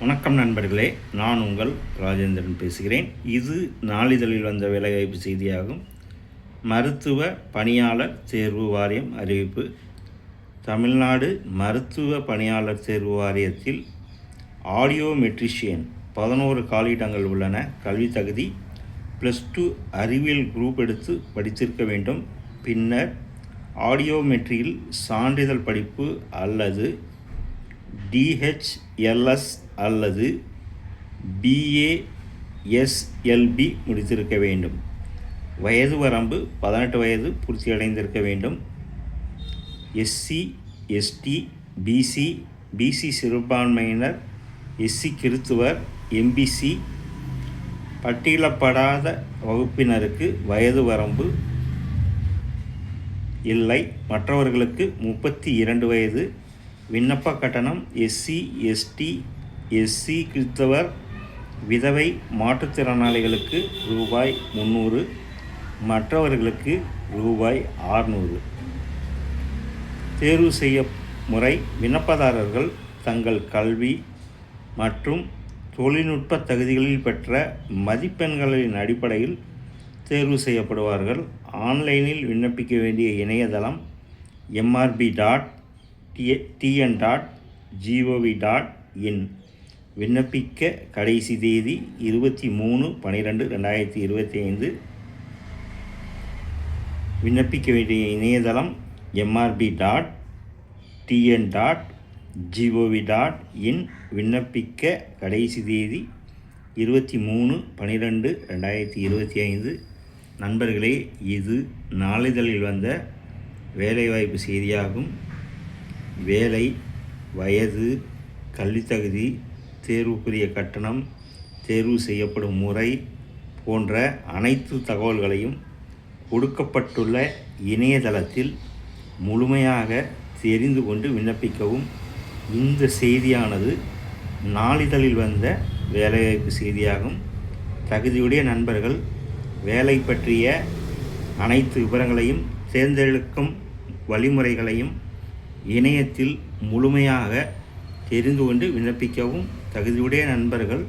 வணக்கம் நண்பர்களே நான் உங்கள் ராஜேந்திரன் பேசுகிறேன். இது நாளிதழில் வந்த வேலைவாய்ப்பு செய்தியாகும். மருத்துவ பணியாளர் தேர்வு வாரியம் அறிவிப்பு. தமிழ்நாடு மருத்துவ பணியாளர் தேர்வு வாரியத்தில் ஆடியோ மெட்ரிஷியன் பதினோரு காலியிடங்கள் உள்ளன. கல்வி தகுதி ப்ளஸ் டூ அறிவியல் குரூப் எடுத்து படித்திருக்க வேண்டும். பின்னர் ஆடியோமெட்ரியில் சான்றிதழ் படிப்பு அல்லது டிஹெச்எல்எஸ் அல்லது பிஏஎஸ்எல்பி முடித்திருக்க வேண்டும். வயது வரம்பு பதினெட்டு வயது பூர்த்தியடைந்திருக்க வேண்டும். எஸ்சி எஸ்டி பிசி பிசி சிறுபான்மையினர் எஸ்சி கிறித்துவர் எம்பிசி பட்டியலப்படாத வகுப்பினருக்கு வயது வரம்பு இல்லை. மற்றவர்களுக்கு முப்பத்தி இரண்டு வயது. விண்ணப்ப கட்டணம் எஸ்சி எஸ்டி எஸ்சி கிறிஸ்தவர் விதவை மாற்றுத்திறனாளிகளுக்கு ரூபாய் முந்நூறு மற்றவர்களுக்கு ரூபாய் ஆறுநூறு. தேர்வு செய்ய முறை விண்ணப்பதாரர்கள் தங்கள் கல்வி மற்றும் தொழில்நுட்ப தகுதிகளில் பெற்ற மதிப்பெண்களின் அடிப்படையில் தேர்வு செய்யப்படுவார்கள். ஆன்லைனில் விண்ணப்பிக்க வேண்டிய இணையதளம் MRB dot TN dot GOV dot in. விண்ணப்பிக்க கடைசி தேதி இருபத்தி மூணு பன்னிரெண்டு ரெண்டாயிரத்தி இருபத்தி ஐந்து. விண்ணப்பிக்க வேண்டிய இணையதளம் MRB dot TN dot GOV dot in விண்ணப்பிக்க கடைசி தேதி இருபத்தி மூணு பன்னிரெண்டு ரெண்டாயிரத்தி இருபத்தி ஐந்து. நண்பர்களே இது நாளிதழில் வந்த வேலைவாய்ப்பு செய்தியாகும். வேலை வயது கல்வித்தகுதி தேர்வுக்குரிய கட்டணம் தேர்வு செய்யப்படும் முறை போன்ற அனைத்து தகவல்களையும் கொடுக்கப்பட்டுள்ள இணையதளத்தில் முழுமையாக தெரிந்து கொண்டு விண்ணப்பிக்கவும். இந்த செய்தியானது நாளிதழில் வந்த வேலைவாய்ப்பு செய்தியாகும். தகுதியுடைய நண்பர்கள் வேலை பற்றிய அனைத்து விவரங்களையும் தேர்ந்தெடுக்கும் வழிமுறைகளையும் இணையத்தில் முழுமையாக தெரிந்து கொண்டு விண்ணப்பிக்கவும் தகுதியுடைய நண்பர்கள்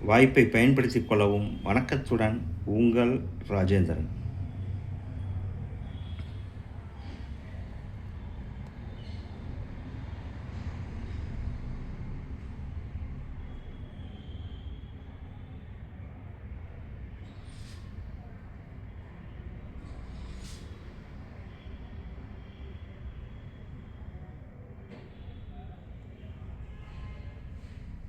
வாய்ப்பை பயன்படுத்திக் கொள்ளவும் வணக்கத்துடன் உங்கள் ராஜேந்திரன்.